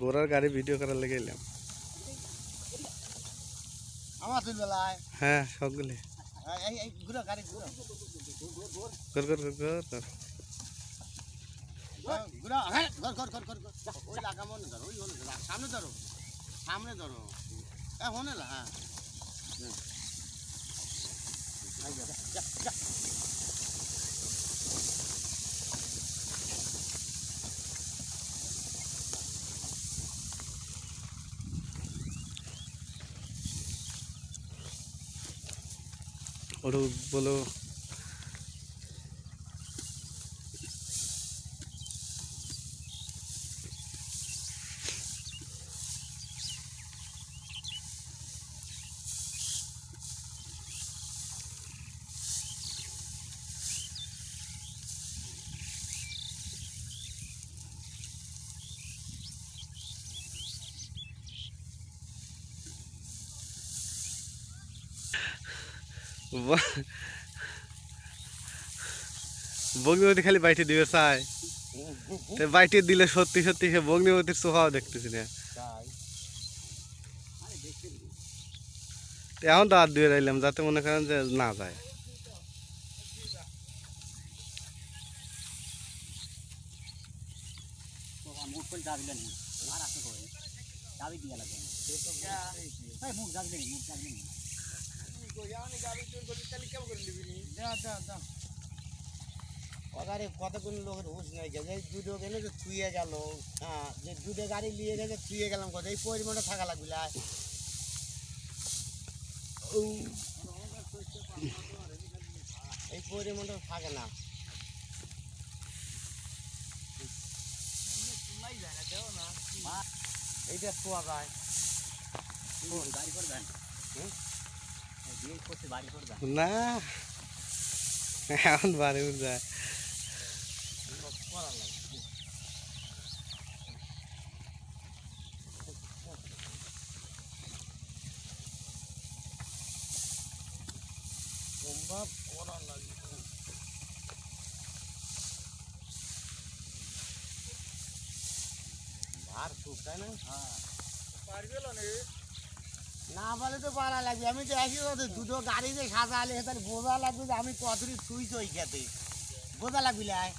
গোড়ার গাড়ি ভিডিও করার লেগে এলাম। হ্যাঁ সবগুলি। এই এই ঘুরো গাড়ি ঘুরো। কর কর কর কর কর ঘুরো হ্যাঁ ঘর ঘর ঘর ঘর ঘর। ওই লাগা মনে ধরো ওই হলে ধরো সামনে ধরো সামনে ধরো এ হনে না হ্যাঁ ওটা বলো বগ্নিবতী খালি বাইটে দিবে চাই। তো বাইটে দিলে সত্যি সত্যি সে বগ্নিবতীর সোফাও দেখতেছি না। এখন তো আর দিয়ে রাইলাম যাতে মনে করেন যে না যায়। মুখ যাবি মুখ যাবি মুখ যাবি না। ওখানে কতগুলো লোকের হুঁশ নাই গেছে এই দুটো গেলে যে থুয়ে গেল হ্যাঁ যে দুটো গাড়ি নিয়ে গেছে থুয়ে গেলাম কথা এই পরিমাণে থাকা লাগবে এই পরিমাণটা থাকে না এইটা শোয়া যায় বাড়ি করে দেন। বিয়ে করতে বাড়ি করে দেন না এখন বাড়ি যায় লাগবে সম্ভব করা লাগবে ভার খুব তাই না না বলে তো পারা লাগবে। আমি তো একই কথা দুটো গাড়িতে সাজালে তার বোঝা লাগবে যে আমি কতটি ছুঁইছ ওই খেতে। বোঝা লাগবে লাই।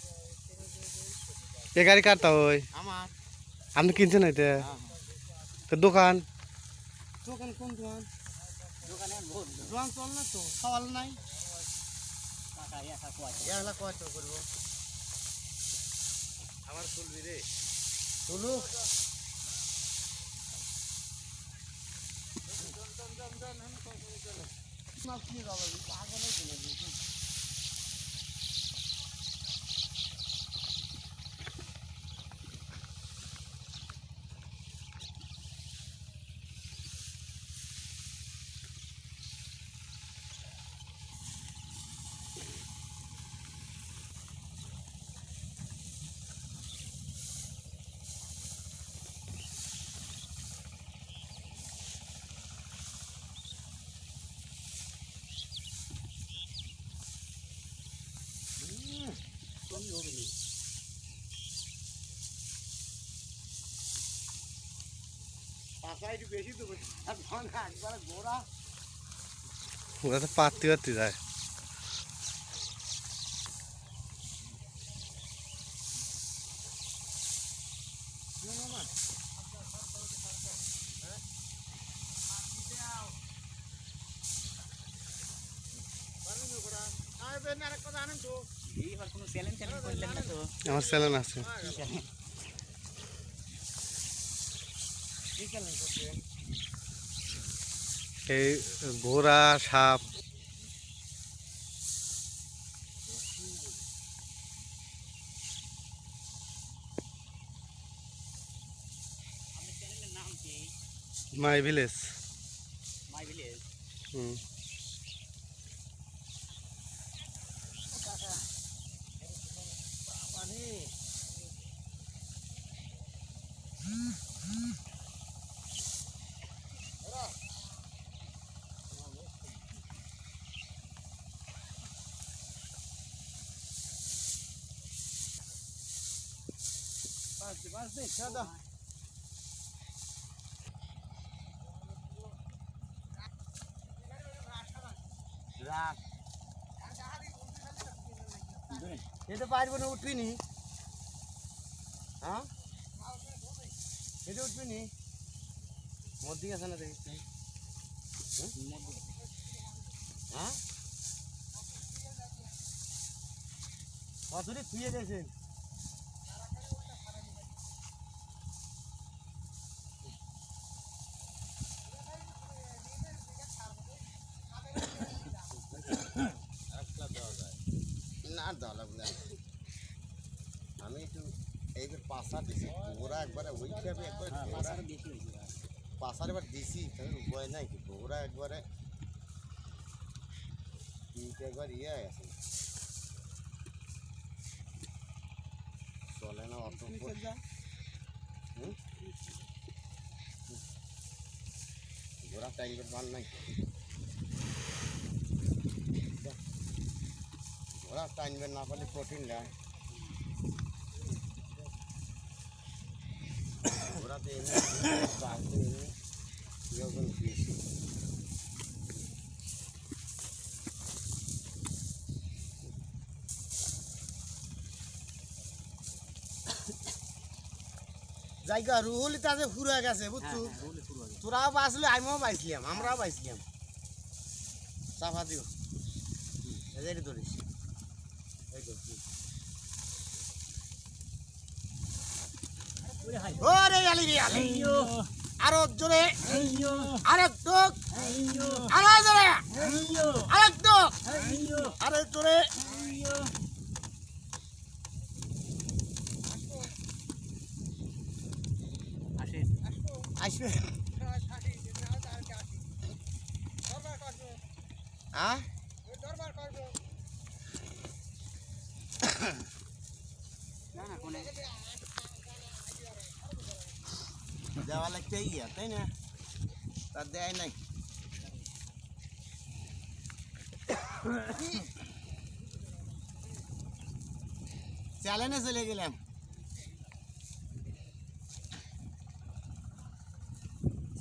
এ গাড়ি কাটতা ওই? আমার। আপনি কিনছেন এটা? হ্যাঁ, তো দোকান? দোকান কোন দোকান? দোকানে দোকান চল না তো সওয়াল নাই। একলা কত করব। আমার চলবি রে। চলু বেশি তো একবার গোড়া ওরা তো পাত্তি যায় এইবার কোনো চ্যালেঞ্জ চ্যালেঞ্জ করলেন না আমার স্যালেন আছে। এই ঘোড়া সাপ। My village hmm. Mas deixada. রাখ এটা পারবো না উঠবি নি হ্যাঁ এটা উঠবি নি মধ্যে গেছে না দেখিস হ্যাঁ অসুরি থুয়ে গেছে আমি একটু এইবার পাশা দিছি গোড়া একবারে ওই হিসাবে একবারে পাশার এবার দিছি তাহলে উপায় নাই কি গোড়া একবারে একবার ইয়ে গেছে। চলে না অত? গোড়া টাইমের মাল নাই। ঘোড়া টাইমবেন না পারলে কঠিন লাগে ঘোড়াতে এমনি বাঘতে এমনি ইয়েগুলো বেশি জায়গা রুহুল তাতে ফুরে গেছে বুঝছো তোরাও বাঁচলে আমিও বাঁচলাম আমরাও বাঁচলাম চাপা দিও এদের ধরিস এই তো হুম। ওরে আলি। রে আলি আরও জোরে। আরেক টুক আরও জোরে। আরেক টুক আরও জোরে। আসে। আসবে। হ্যাঁ না না কোনে দেওয়া লাগতে গিয়া তাই না তার দেয় নাই চ্যালেঞ্জে চলে গেলাম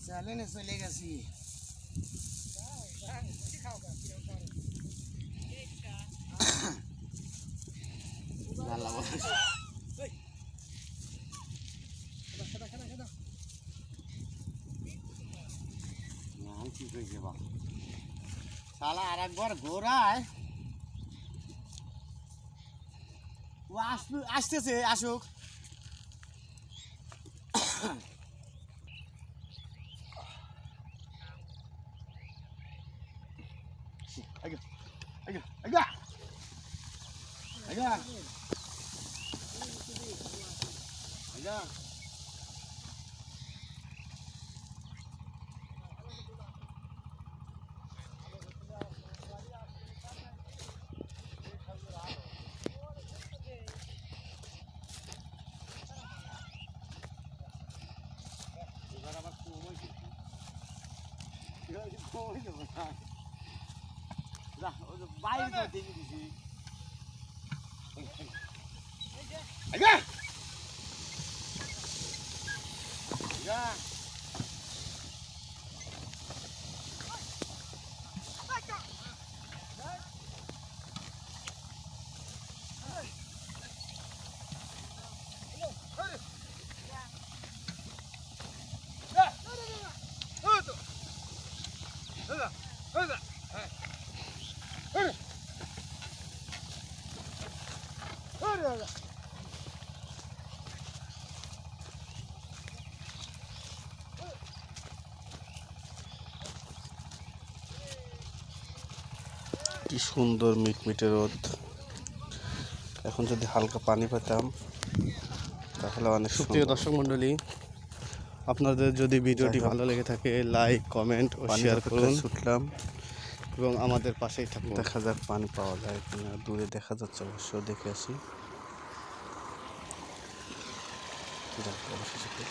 চ্যালেঞ্জে চলে গেছি শালা আর একবার ঘোরায়। ও আসবে আসতেছে আসুক। আগে আগে আগে। আগে। আগে। এবার কি কম হয়েছে মনে হয়? যা, ওই যে বাইরে তো দেখে দিছি। আগে! আগে! কি সুন্দর মিটমিটে রোদ। এখন যদি হালকা পানি পেতাম তাহলে অনেক সুপ্রিয় দর্শক মণ্ডলী আপনাদের যদি ভিডিওটি ভালো লেগে থাকে লাইক কমেন্ট ও শেয়ার করুন। ছুটলাম এবং আমাদের পাশেই থাকুন। দেখা যাক পানি পাওয়া যায় কিনা। দূরে দেখা যাচ্ছে অবশ্য দেখে আসি। 普段から教えてくれ。